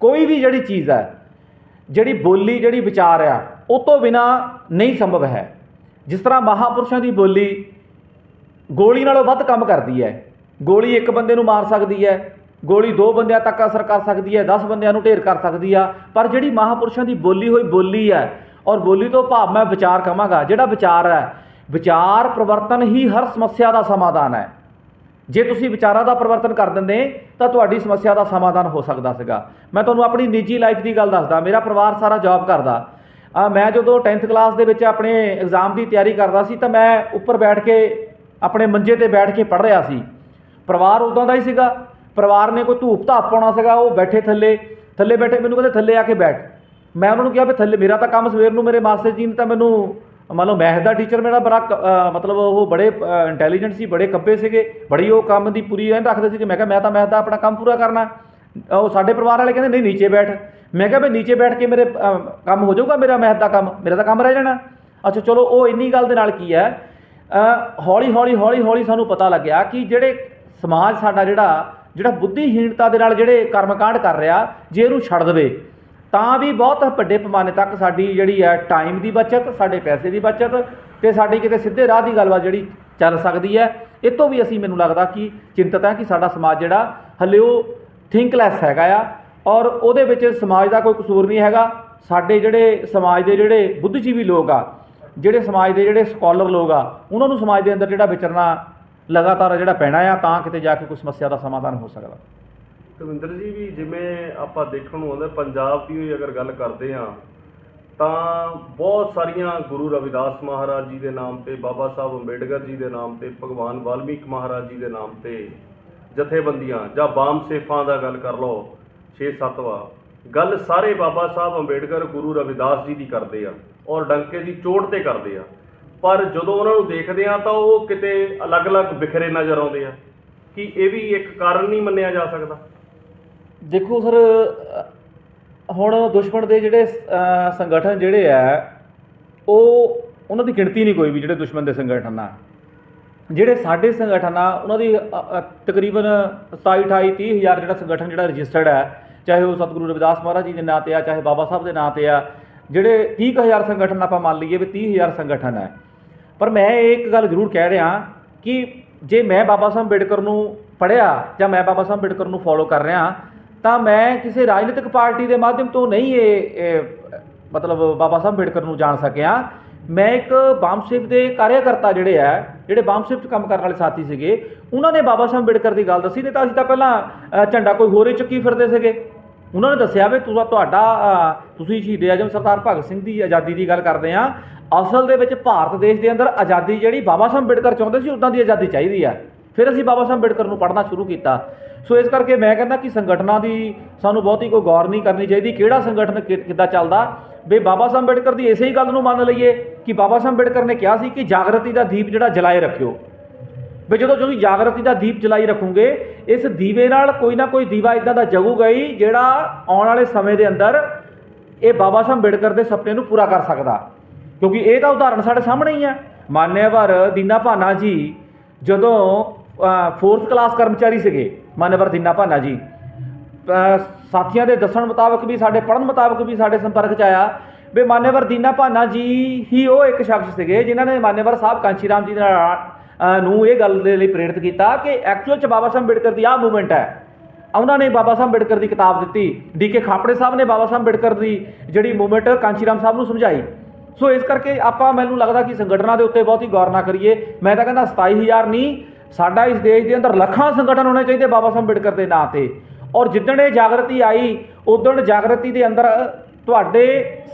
ਕੋਈ ਵੀ ਜਿਹੜੀ ਚੀਜ਼ ਹੈ, ਜਿਹੜੀ ਬੋਲੀ, ਜਿਹੜੀ ਵਿਚਾਰ ਆ, ਉਹ ਤੋਂ ਬਿਨਾ ਨਹੀਂ ਸੰਭਵ ਹੈ। ਜਿਸ ਤਰ੍ਹਾਂ ਮਹਾਪੁਰਸ਼ਾਂ ਦੀ ਬੋਲੀ ਗੋਲੀ ਨਾਲੋਂ ਵੱਧ ਕੰਮ ਕਰਦੀ ਹੈ। ਗੋਲੀ ਇੱਕ ਬੰਦੇ ਨੂੰ ਮਾਰ ਸਕਦੀ ਹੈ, ਗੋਲੀ ਦੋ ਬੰਦਿਆਂ ਤੱਕ ਅਸਰ ਕਰ ਸਕਦੀ ਹੈ 10 ਬੰਦਿਆਂ ਨੂੰ ਢੇਰ ਕਰ ਸਕਦੀ ਆ, ਪਰ ਜਿਹੜੀ ਮਹਾਪੁਰਸ਼ਾਂ ਦੀ ਬੋਲੀ ਹੋਈ ਬੋਲੀ ਹੈ, ਔਰ ਬੋਲੀ ਤੋਂ ਭਾਵ ਮੈਂ ਵਿਚਾਰ ਕਹਾਂਗਾ, ਜਿਹੜਾ ਵਿਚਾਰ ਹੈ ਵਿਚਾਰ ਪਰਿਵਰਤਨ ਹੀ ਹਰ ਸਮੱਸਿਆ ਦਾ ਸਮਾਧਾਨ ਹੈ। ਜੇ ਤੁਸੀਂ ਵਿਚਾਰਾਂ ਦਾ ਪਰਿਵਰਤਨ ਕਰ ਦਿੰਦੇ, ਤਾਂ ਤੁਹਾਡੀ ਸਮੱਸਿਆ ਦਾ ਸਮਾਧਾਨ ਹੋ ਸਕਦਾ ਸੀਗਾ। ਮੈਂ ਤੁਹਾਨੂੰ ਆਪਣੀ ਨਿੱਜੀ ਲਾਈਫ ਦੀ ਗੱਲ ਦੱਸਦਾ। ਮੇਰਾ ਪਰਿਵਾਰ ਸਾਰਾ ਜੌਬ ਕਰਦਾ। ਆ, ਮੈਂ ਜਦੋਂ 10th ਕਲਾਸ ਦੇ ਵਿੱਚ ਆਪਣੇ ਐਗਜ਼ਾਮ ਦੀ ਤਿਆਰੀ ਕਰਦਾ ਸੀ, ਤਾਂ ਮੈਂ ਉੱਪਰ ਬੈਠ ਕੇ ਆਪਣੇ ਮੰਜੇ ਤੇ ਬੈਠ ਕੇ ਪੜ੍ਹ ਰਿਹਾ ਸੀ। ਪਰਿਵਾਰ ਉਦਾਂ ਦਾ ਹੀ ਸੀਗਾ। ਪਰਿਵਾਰ ਨੇ ਕੋਈ ਧੂਪ ਧਾਪ ਪਾਉਣਾ ਸੀਗਾ, ਉਹ ਬੈਠੇ ਥੱਲੇ। ਥੱਲੇ ਬੈਠੇ ਮੈਨੂੰ ਕਹਿੰਦੇ, ਥੱਲੇ ਆ ਕੇ ਬੈਠ। ਮੈਂ ਉਹਨਾਂ ਨੂੰ ਕਿਹਾ ਵੀ ਥੱਲੇ, ਮੇਰਾ ਤਾਂ ਕੰਮ ਸਵੇਰ ਨੂੰ ਮੇਰੇ ਮਾਸਟਰ ਜੀ ਨੇ ਤਾਂ ਮੈਨੂੰ ਮੰਨ ਲਓ ਮੈਥ ਦਾ ਟੀਚਰ ਮੇਰਾ ਬੜਾ ਕ- ਮਤਲਬ ਉਹ ਬੜੇ ਇੰਟੈਲੀਜੈਂਟ ਸੀ, ਬੜੇ ਕੱਬੇ ਸੀਗੇ, ਬੜੀ ਉਹ ਕੰਮ ਦੀ ਪੂਰੀ ਐਨ ਰੱਖਦੇ ਸੀ ਕਿ ਮੈਂ ਕਿਹਾ, ਮੈਂ ਤਾਂ ਮੈਥ ਦਾ ਆਪਣਾ ਕੰਮ ਪੂਰਾ ਕਰਨਾ। ਉਹ ਸਾਡੇ ਪਰਿਵਾਰ ਵਾਲੇ ਕਹਿੰਦੇ, ਨਹੀਂ, ਨੀਚੇ ਬੈਠ। ਮੈਂ ਕਿਹਾ ਵੀ ਨੀਚੇ ਬੈਠ ਕੇ ਮੇਰੇ ਕੰਮ ਹੋ ਜਾਊਗਾ ਮੇਰਾ ਮੈਥ ਦਾ ਕੰਮ। ਮੇਰਾ ਤਾਂ ਕੰਮ ਰਹਿ ਜਾਣਾ। ਅੱਛਾ, ਚਲੋ, ਉਹ ਇੰਨੀ ਗੱਲ ਦੇ ਨਾਲ ਕੀ ਹੈ? ਹੌਲੀ ਹੌਲੀ ਹੌਲੀ ਹੌਲੀ ਸਾਨੂੰ ਪਤਾ ਲੱਗਿਆ ਕਿ ਜਿਹੜੇ ਸਮਾਜ ਸਾਡਾ ਜਿਹੜਾ ਜਿਹੜਾ ਬੁੱਧੀਹੀਣਤਾ ਦੇ ਨਾਲ ਜਿਹੜੇ ਕਰਮਕਾਂਡ ਕਰ ਰਿਹਾ, ਜੇ ਇਹਨੂੰ ਛੱਡ ਦੇਵੇ ਤਾਂ ਵੀ ਬਹੁਤ ਵੱਡੇ ਪੈਮਾਨੇ ਤੱਕ ਸਾਡੀ ਜਿਹੜੀ ਹੈ ਟਾਈਮ ਦੀ ਬਚਤ, ਸਾਡੇ ਪੈਸੇ ਦੀ ਬਚਤ ਤੇ ਸਾਡੀ ਕਿਤੇ ਸਿੱਧੇ ਰਾਹ ਦੀ ਗੱਲਬਾਤ ਜਿਹੜੀ ਚੱਲ ਸਕਦੀ ਹੈ, ਇਹ ਤੋਂ ਵੀ ਅਸੀਂ ਮੈਨੂੰ ਲੱਗਦਾ ਕਿ ਚਿੰਤਤ ਹੈ ਕਿ ਸਾਡਾ ਸਮਾਜ ਜਿਹੜਾ ਹਲੇ ਉਹ ਥਿੰਕਲੈਸ ਹੈਗਾ ਆ ਔਰ ਉਹਦੇ ਵਿੱਚ ਸਮਾਜ ਦਾ ਕੋਈ ਕਸੂਰ ਨਹੀਂ ਹੈਗਾ। ਸਾਡੇ ਜਿਹੜੇ ਸਮਾਜ ਦੇ ਜਿਹੜੇ ਬੁੱਧਜੀਵੀ ਲੋਕ ਆ, ਜਿਹੜੇ ਸਮਾਜ ਦੇ ਜਿਹੜੇ ਸਕਾਲਰ ਲੋਕ ਆ, ਉਹਨਾਂ ਨੂੰ ਸਮਾਜ ਦੇ ਅੰਦਰ ਜਿਹੜਾ ਵਿਚਰਨਾ ਲਗਾਤਾਰ ਜਿਹੜਾ ਪੈਣਾ ਆ, ਤਾਂ ਕਿਤੇ ਜਾ ਕੇ ਕੋਈ ਸਮੱਸਿਆ ਦਾ ਸਮਾਧਾਨ ਹੋ ਸਕਦਾ। ਦਵਿੰਦਰ ਜੀ ਵੀ ਜਿਵੇਂ ਆਪਾਂ ਦੇਖਣ ਨੂੰ ਆਉਂਦਾ, ਪੰਜਾਬ ਦੀ ਹੋਈ ਅਗਰ ਗੱਲ ਕਰਦੇ ਹਾਂ, ਤਾਂ ਬਹੁਤ ਸਾਰੀਆਂ ਗੁਰੂ ਰਵਿਦਾਸ ਮਹਾਰਾਜ ਜੀ ਦੇ ਨਾਮ ਤੇ, ਬਾਬਾ ਸਾਹਿਬ ਅੰਬੇਡਕਰ ਜੀ ਦੇ ਨਾਮ ਤੇ, ਭਗਵਾਨ ਵਾਲਮੀਕ ਮਹਾਰਾਜ ਜੀ ਦੇ ਨਾਮ ਤੇ ਜਥੇਬੰਦੀਆਂ ਜਾਂ ਬਾਮ ਸੇਫਾਂ ਦਾ ਗੱਲ ਕਰ ਲਓ 6-7 ਵਾ ਗੱਲ ਸਾਰੇ ਬਾਬਾ ਸਾਹਿਬ ਅੰਬੇਡਕਰ, ਗੁਰੂ ਰਵਿਦਾਸ ਜੀ ਦੀ ਕਰਦੇ ਆ ਔਰ ਡੰਕੇ ਦੀ ਚੋਟ ਤੇ ਕਰਦੇ ਆ। ਪਰ ਜਦੋਂ ਉਹਨਾਂ ਨੂੰ ਦੇਖਦੇ ਆ ਤਾਂ ਉਹ ਕਿਤੇ ਅਲੱਗ-ਅਲੱਗ ਬਿਖਰੇ ਨਜ਼ਰ ਆਉਂਦੇ ਆ। ਕਿ ਇਹ ਵੀ ਇੱਕ ਕਾਰਨ ਨਹੀਂ ਮੰਨਿਆ ਜਾ ਸਕਦਾ? ਦੇਖੋ ਸਰ ਹੁਣ ਦੁਸ਼ਮਣ ਦੇ ਜਿਹੜੇ ਸੰਗਠਨ ਜਿਹੜੇ ਆ, ਉਹ, ਉਹਨਾਂ ਦੀ ਗਿਣਤੀ ਨਹੀਂ ਕੋਈ ਵੀ ਜਿਹੜੇ ਦੁਸ਼ਮਣ ਦੇ ਸੰਗਠਨ ਆ। ਜਿਹੜੇ ਸਾਡੇ ਸੰਗਠਨ ਆ, ਉਹਨਾਂ ਦੀ ਤਕਰੀਬਨ 27 28 30 ਹਜ਼ਾਰ ਜਿਹੜਾ ਸੰਗਠਨ ਜਿਹੜਾ ਰਜਿਸਟਰਡ ਹੈ ਚਾਹੇ ਉਹ ਸਤਿਗੁਰੂ ਰਵਿਦਾਸ ਮਹਾਰਾਜ ਜੀ ਦੇ ਨਾਂ ਤੇ ਆ, ਚਾਹੇ ਬਾਬਾ ਸਾਹਿਬ ਦੇ ਨਾਂ ਤੇ ਆ, ਜਿਹੜੇ 30 ਕੁ ਹਜ਼ਾਰ ਸੰਗਠਨ ਆਪਾਂ ਮੰਨ ਲਈਏ ਵੀ 30 ਹਜ਼ਾਰ ਸੰਗਠਨ ਹੈ ਪਰ ਮੈਂ ਇਹ ਇੱਕ ਗੱਲ ਜ਼ਰੂਰ ਕਹਿ ਰਿਹਾ ਕਿ ਜੇ ਮੈਂ ਬਾਬਾ ਸਾਹਿਬ ਅੰਬੇਡਕਰ ਨੂੰ ਪੜ੍ਹਿਆ ਜਾਂ ਮੈਂ ਬਾਬਾ ਸਾਹਿਬ ਅੰਬੇਡਕਰ ਨੂੰ ਫੋਲੋ ਕਰ ਰਿਹਾ ਤਾਂ ਮੈਂ ਕਿਸੇ ਰਾਜਨੀਤਿਕ ਪਾਰਟੀ ਦੇ ਮਾਧਿਅਮ ਤੋਂ ਨਹੀਂ ਇਹ ਮਤਲਬ ਬਾਬਾ ਸਾਹਿਬ ਅੰਬੇਡਕਰ ਨੂੰ ਜਾਣ ਸਕਿਆ। ਮੈਂ ਇੱਕ ਬਾਮਸੇਵ ਦੇ ਕਾਰਿਆਕਰਤਾ ਜਿਹੜੇ ਆ, ਜਿਹੜੇ ਬਾਮਸੇਵ 'ਚ ਕੰਮ ਕਰਨ ਵਾਲੇ ਸਾਥੀ ਸੀਗੇ, ਉਹਨਾਂ ਨੇ ਬਾਬਾ ਸਾਹਿਬ ਅੰਬੇਡਕਰ ਦੀ ਗੱਲ ਦੱਸੀ, ਨਹੀਂ ਤਾਂ ਅਸੀਂ ਤਾਂ ਪਹਿਲਾਂ ਝੰਡਾ ਕੋਈ ਹੋਰ ਹੀ ਚੁੱਕੀ ਫਿਰਦੇ ਸੀਗੇ। ਉਹਨਾਂ ਨੇ ਦੱਸਿਆ ਵੀ ਤੁਸੀਂ ਤੁਹਾਡਾ ਤੁਸੀਂ ਸ਼ਹੀਦ ਆਜਮ ਸਰਦਾਰ ਭਗਤ ਸਿੰਘ ਦੀ ਆਜ਼ਾਦੀ ਦੀ ਗੱਲ ਕਰਦੇ ਆ। ਅਸਲ ਦੇ ਵਿੱਚ ਭਾਰਤ ਦੇਸ਼ ਦੇ ਅੰਦਰ ਆਜ਼ਾਦੀ ਜਿਹੜੀ ਬਾਬਾ ਸਾਹਿਬ ਅੰਬੇਡਕਰ ਚਾਹੁੰਦੇ ਸੀ, ਉਦਾਂ ਦੀ ਆਜ਼ਾਦੀ ਚਾਹੀਦੀ ਆ। ਫਿਰ ਅਸੀਂ ਬਾਬਾ ਸਾਹਿਬ ਅੰਬੇਡਕਰ ਨੂੰ ਪੜ੍ਹਨਾ ਸ਼ੁਰੂ ਕੀਤਾ। ਸੋ ਇਸ ਕਰਕੇ ਮੈਂ ਕਹਿੰਦਾ ਕਿ ਸੰਗਠਨਾਂ ਦੀ ਸਾਨੂੰ ਬਹੁਤੀ ਕੋਈ ਗੌਰ ਨਹੀਂ ਕਰਨੀ ਚਾਹੀਦੀ। ਕਿਹੜਾ ਸੰਗਠਨ ਕਿ- ਕਿੱਦਾਂ ਚੱਲਦਾ? ਵੀ ਬਾਬਾ ਸਾਹਿਬ ਅੰਬੇਡਕਰ ਦੀ ਇਸੇ ਹੀ ਗੱਲ ਨੂੰ ਮੰਨ ਲਈਏ ਕਿ ਬਾਬਾ ਸਾਹਿਬ ਅੰਬੇਡਕਰ ਨੇ ਕਿਹਾ ਸੀ ਕਿ ਜਾਗਰਤੀ ਦਾ ਦੀਪ ਜਿਹੜਾ ਜਲਾਏ ਰੱਖਿਓ। ਵੀ ਜਦੋਂ ਤੁਸੀਂ ਜਾਗਰਤੀ ਦਾ ਦੀਪ ਜਲਾਈ ਰੱਖੋਗੇ, ਇਸ ਦੀਵੇ ਨਾਲ ਕੋਈ ਨਾ ਕੋਈ ਦੀਵਾ ਇਦਾਂ ਦਾ ਜਗੂਗਾ ਹੀ ਜਿਹੜਾ ਆਉਣ ਵਾਲੇ ਸਮੇਂ ਦੇ ਅੰਦਰ ਇਹ ਬਾਬਾ ਸਾਹਿਬ ਅੰਬੇਡਕਰ ਦੇ ਸੁਪਨੇ ਨੂੰ ਪੂਰਾ ਕਰ ਸਕਦਾ। ਕਿਉਂਕਿ ਇਹ ਤਾਂ ਉਦਾਹਰਣ ਸਾਡੇ ਸਾਹਮਣੇ ਹੀ ਹੈ ਮਾਨਿਆਵਰ ਦੀਨਾ ਭਾਨਾ ਜੀ ਜਦੋਂ ਫੋਰਥ ਕਲਾਸ ਕਰਮਚਾਰੀ ਸੀਗੇ ਮਾਨਿਆਵਰ ਦੀਨਾ ਭਾਨਾ ਜੀ। ਸਾਥੀਆਂ ਦੇ ਦੱਸਣ ਮੁਤਾਬਕ ਵੀ, ਸਾਡੇ ਪੜ੍ਹਨ ਮੁਤਾਬਕ ਵੀ ਸਾਡੇ ਸੰਪਰਕ 'ਚ ਆਇਆ ਵੀ ਮਾਨਿਆਵਰ ਦੀਨਾ ਭਾਨਾ ਜੀ ਹੀ ਉਹ ਇੱਕ ਸ਼ਖਸ ਸੀਗੇ ਜਿਨ੍ਹਾਂ ਨੇ ਮਾਨਿਆਵਰ ਸਾਹਿਬ ਕਾਂਚੀ ਰਾਮ ਜੀ ਦੇ ਨਾਲ ਨੂੰ ਇਹ ਗੱਲ ਦੇ ਲਈ ਪ੍ਰੇਰਿਤ ਕੀਤਾ ਕਿ ਐਕਚੁਅਲ 'ਚ ਬਾਬਾ ਸਾਹਿਬ ਅੰਬੇਡਕਰ ਦੀ ਆਹ ਮੂਵਮੈਂਟ ਹੈ। ਉਹਨਾਂ ਨੇ ਬਾਬਾ ਸਾਹਿਬ ਅੰਬੇਡਕਰ ਦੀ ਕਿਤਾਬ ਦਿੱਤੀ। ਡੀ ਕੇ ਖਾਪੜੇ ਸਾਹਿਬ ਨੇ ਬਾਬਾ ਸਾਹਿਬ ਅੰਬੇਡਕਰ ਦੀ ਜਿਹੜੀ ਮੂਵਮੈਂਟ ਕਾਂਚੀ ਰਾਮ ਸਾਹਿਬ ਨੂੰ ਸਮਝਾਈ। ਸੋ ਇਸ ਕਰਕੇ ਆਪਾਂ, ਮੈਨੂੰ ਲੱਗਦਾ ਕਿ ਸੰਗਠਨਾਂ ਦੇ ਉੱਤੇ ਬਹੁਤੀ ਗੌਰ ਨਾ ਕਰੀਏ। ਮੈਂ ਤਾਂ ਕਹਿੰਦਾ 27000 ਨਹੀਂ ਸਾਡਾ ਇਸ ਦੇਸ਼ ਦੇ ਅੰਦਰ ਲੱਖਾਂ ਸੰਗਠਨ ਹੋਣੇ ਚਾਹੀਦੇ ਬਾਬਾ ਸਾਹਿਬ ਅੰਬੇਡਕਰ ਦੇ ਨਾਂ ਤੇ। ਔਰ ਜਿੱਦਣ ਇਹ ਜਾਗਰਤੀ ਆਈ, ਉਦੋਂ ਜਾਗਰਤੀ ਦੇ ਅੰਦਰ ਤੁਹਾਡੇ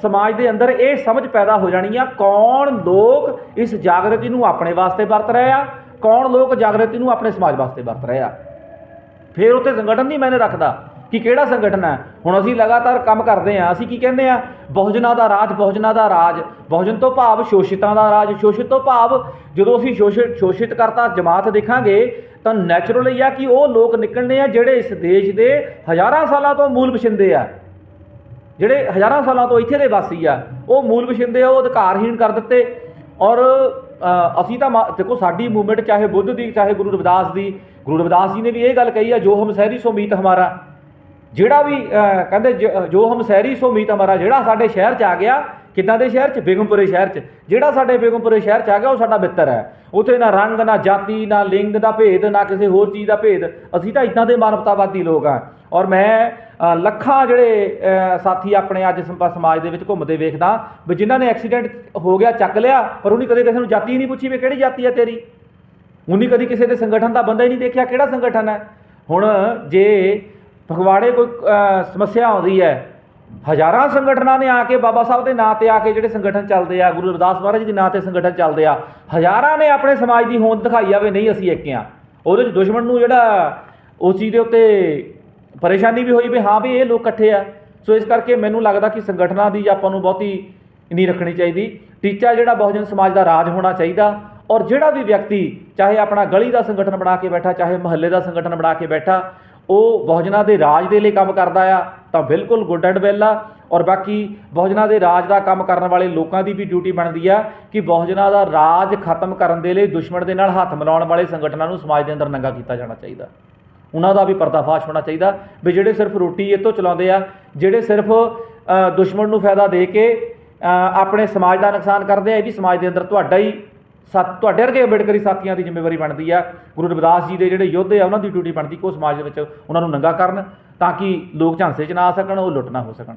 ਸਮਾਜ ਦੇ ਅੰਦਰ ਇਹ ਸਮਝ ਪੈਦਾ ਹੋ ਜਾਣੀ ਆ, ਕੌਣ ਲੋਕ ਇਸ ਜਾਗਰਤੀ ਨੂੰ ਆਪਣੇ ਵਾਸਤੇ ਵਰਤ ਰਹੇ ਆ, ਕੌਣ ਲੋਕ ਜਾਗਰਤੀ ਨੂੰ ਆਪਣੇ ਸਮਾਜ ਵਾਸਤੇ ਵਰਤ ਰਹੇ ਆ। ਫਿਰ ਉੱਥੇ ਸੰਗਠਨ ਨਹੀਂ ਮੈਨੇ ਰੱਖਦਾ। ਕਿ ਕਿਹੜਾ ਸੰਗਠਨ ਹੈ? ਹੁਣ ਅਸੀਂ ਲਗਾਤਾਰ ਕੰਮ ਕਰਦੇ ਹਾਂ, ਅਸੀਂ ਕੀ ਕਹਿੰਦੇ ਆ ਬਹੁਜਨਾਂ ਦਾ ਰਾਜ, ਬਹੁਜਨਾਂ ਦਾ ਰਾਜ। ਬਹੁਜਨ ਤੋਂ ਭਾਵ ਸ਼ੋਸ਼ਿਤਾਂ ਦਾ ਰਾਜ। ਸ਼ੋਸ਼ਿਤ ਤੋਂ ਭਾਵ ਜਦੋਂ ਅਸੀਂ ਸ਼ੋਸ਼ਿਤ ਸ਼ੋਸ਼ਿਤ ਕਰਤਾ ਜਮਾਤ ਦੇਖਾਂਗੇ, ਤਾਂ ਨੈਚੁਰਲੀ ਆ ਕਿ ਉਹ ਲੋਕ ਨਿਕਲਣੇ ਆ ਜਿਹੜੇ ਇਸ ਦੇਸ਼ ਦੇ ਹਜ਼ਾਰਾਂ ਸਾਲਾਂ ਤੋਂ ਮੂਲ ਵਸਿੰਦੇ ਆ। ਜਿਹੜੇ ਹਜ਼ਾਰਾਂ ਸਾਲਾਂ ਤੋਂ ਇੱਥੇ ਦੇ ਵਾਸੀ ਆ, ਉਹ ਮੂਲ ਵਸਿੰਦੇ ਆ, ਉਹ ਅਧਿਕਾਰਹੀਣ ਕਰ ਦਿੱਤੇ। ਔਰ ਅਸੀਂ ਤਾਂ ਮਾ- ਦੇਖੋ ਸਾਡੀ ਮੂਵਮੈਂਟ ਚਾਹੇ ਬੁੱਧ ਦੀ, ਚਾਹੇ ਗੁਰੂ ਰਵਿਦਾਸ ਦੀ, ਗੁਰੂ ਰਵਿਦਾਸ ਜੀ ਨੇ ਵੀ ਇਹ ਗੱਲ ਕਹੀ ਆ, ਜੋ ਹਮ ਸਹਿਰੀ ਸੋ ਮੀਤ ਹਮਾਰਾ। ਜਿਹੜਾ ਵੀ ਕਹਿੰਦੇ ਜ- ਜੋ ਹਮ ਸਹਿਰੀ ਸੋ ਮੀਤ ਹਮਾਰਾ, ਜਿਹੜਾ ਸਾਡੇ ਸ਼ਹਿਰ ਚ ਆ ਗਿਆ, ਕਿੱਦਾਂ ਦੇ ਸ਼ਹਿਰ ਚ? ਬੇਗਮਪੁਰੇ ਸ਼ਹਿਰ ਚ। ਜਿਹੜਾ ਸਾਡੇ ਬੇਗਮਪੁਰੇ ਸ਼ਹਿਰ ਚ ਆ ਗਿਆ, ਉਹ ਸਾਡਾ ਮਿੱਤਰ ਹੈ। ਉਥੇ ਨਾ ਰੰਗ, ਨਾ ਜਾਤੀ, ਨਾ ਲਿੰਗ ਦਾ ਭੇਦ, ਨਾ ਕਿਸੇ ਹੋਰ ਚੀਜ਼ ਦਾ ਭੇਦ। ਅਸੀਂ ਤਾਂ ਇਦਾਂ ਦੇ ਮਾਨਵਤਾਵਾਦੀ ਲੋਕ ਆ ਔਰ ਮੈਂ ਲੱਖਾਂ ਜਿਹੜੇ ਸਾਥੀ ਆਪਣੇ ਅੱਜ ਸੰਪ- ਸਮਾਜ ਦੇ ਵਿੱਚ ਘੁੰਮਦੇ ਵੇਖਦਾ, ਵੀ ਜਿਨ੍ਹਾਂ ਨੇ ਐਕਸੀਡੈਂਟ ਹੋ ਗਿਆ, ਚੱਕ ਲਿਆ, ਪਰ ਉਹਨੇ ਕਦੇ ਕਿਸੇ ਨੂੰ ਜਾਤੀ ਨਹੀਂ ਪੁੱਛੀ ਵੀ ਕਿਹੜੀ ਜਾਤੀ ਹੈ ਤੇਰੀ? ਉਹਨੇ ਕਦੀ ਕਿਸੇ ਦੇ ਸੰਗਠਨ ਦਾ ਬੰਦਾ ਹੀ ਨਹੀਂ ਦੇਖਿਆ ਕਿਹੜਾ ਸੰਗਠਨ ਹੈ? ਹੁਣ ਜੇ ਫਗਵਾੜੇ ਕੋਈ ਸਮੱਸਿਆ ਆਉਂਦੀ ਹੈ। ਹਜ਼ਾਰਾਂ ਸੰਗਠਨਾਂ ਨੇ ਆ ਕੇ ਬਾਬਾ ਸਾਹਿਬ ਦੇ ਨਾਂ ਤੇ ਆ ਕੇ ਜਿਹੜੇ ਸੰਗਠਨ ਚੱਲਦੇ ਆ, ਗੁਰੂ ਰਵਿਦਾਸ ਮਹਾਰਾਜ ਦੇ ਨਾਂ ਤੇ ਸੰਗਠਨ ਚੱਲਦੇ ਆ, ਹਜ਼ਾਰਾਂ ਨੇ ਆਪਣੇ ਸਮਾਜ ਦੀ ਹੋਂਦ ਦਿਖਾਈ ਆ ਵੀ ਨਹੀਂ ਅਸੀਂ ਇੱਕ ਆ ਉਹਦੇ ਚ ਦੁਸ਼ਮਣ ਨੂੰ ਜਿਹੜਾ ਉਸ ਚੀਜ਼ ਦੇ ਉੱਤੇ ਪਰੇਸ਼ਾਨੀ ਵੀ ਹੋਈ ਵੀ ਹਾਂ ਵੀ ਇਹ ਲੋਕ ਇਕੱਠੇ ਆ। ਸੋ ਇਸ ਕਰਕੇ ਮੈਨੂੰ ਲੱਗਦਾ ਕਿ ਸੰਗਠਨਾਂ ਦੀ ਆਪਾਂ ਨੂੰ ਬਹੁਤੀ ਨਹੀਂ ਰੱਖਣੀ ਚਾਹੀਦੀ। ਟੀਚਾ ਜਿਹੜਾ ਬਹੁਜਨ ਸਮਾਜ ਦਾ ਰਾਜ ਹੋਣਾ ਚਾਹੀਦਾ ਔਰ ਜਿਹੜਾ ਵੀ ਵਿਅਕਤੀ, ਚਾਹੇ ਆਪਣਾ ਗਲੀ ਦਾ ਸੰਗਠਨ ਬਣਾ ਕੇ ਬੈਠਾ, ਚਾਹੇ ਮਹੱਲੇ ਦਾ ਸੰਗਠਨ ਬਣਾ ਕੇ ਬੈਠਾ ਉਹ ਬਹੁਜਨਾਂ ਦੇ ਰਾਜ ਦੇ ਲਈ ਕੰਮ ਕਰਦਾ ਆ, ਤਾਂ ਬਿਲਕੁਲ ਗੁੱਡ ਐਂਡ ਵੈਲ ਆ। ਔਰ ਬਾਕੀ ਬਹੁਜਨਾਂ ਦੇ ਰਾਜ ਦਾ ਕੰਮ ਕਰਨ ਵਾਲੇ ਲੋਕਾਂ ਦੀ ਵੀ ਡਿਊਟੀ ਬਣਦੀ ਆ ਕਿ ਬਹੁਜਨਾਂ ਦਾ ਰਾਜ ਖਤਮ ਕਰਨ ਦੇ ਲਈ ਦੁਸ਼ਮਣ ਦੇ ਨਾਲ ਹੱਥ ਮਿਲਾਉਣ ਵਾਲੇ ਸੰਗਠਨਾਂ ਨੂੰ ਸਮਾਜ ਦੇ ਅੰਦਰ ਨੰਗਾ ਕੀਤਾ ਜਾਣਾ ਚਾਹੀਦਾ। ਉਹਨਾਂ ਦਾ ਵੀ ਪਰਦਾਫਾਸ਼ ਹੋਣਾ ਚਾਹੀਦਾ ਵੀ ਜਿਹੜੇ ਸਿਰਫ ਰੋਟੀ ਇਹ ਤੋਂ ਚਲਾਉਂਦੇ ਆ, ਜਿਹੜੇ ਸਿਰਫ ਦੁਸ਼ਮਣ ਨੂੰ ਫਾਇਦਾ ਦੇ ਕੇ ਆਪਣੇ ਸਮਾਜ ਦਾ ਨੁਕਸਾਨ ਕਰਦੇ ਆ, ਇਹ ਵੀ ਸਮਾਜ ਦੇ ਅੰਦਰ ਤੁਹਾਡਾ ਹੀ ਸਾ- ਤੁਹਾਡੇ ਵਰਗੇ ਅੰਬੇਡਕਰੀ ਸਾਥੀਆਂ ਦੀ ਜ਼ਿੰਮੇਵਾਰੀ ਬਣਦੀ ਆ। ਗੁਰੂ ਰਵਿਦਾਸ ਜੀ ਦੇ ਜਿਹੜੇ ਯੋਧੇ ਆ, ਉਹਨਾਂ ਦੀ ਡਿਊਟੀ ਬਣਦੀ ਕਿ ਉਹ ਸਮਾਜ ਦੇ ਵਿੱਚ ਉਹਨਾਂ ਨੂੰ ਨੰਗਾ ਕਰਨ ਤਾਂ ਕਿ ਲੋਕ ਝਾਂਸੇ 'ਚ ਨਾ ਆ ਸਕਣ, ਉਹ ਲੁੱਟ ਨਾ ਹੋ ਸਕਣ।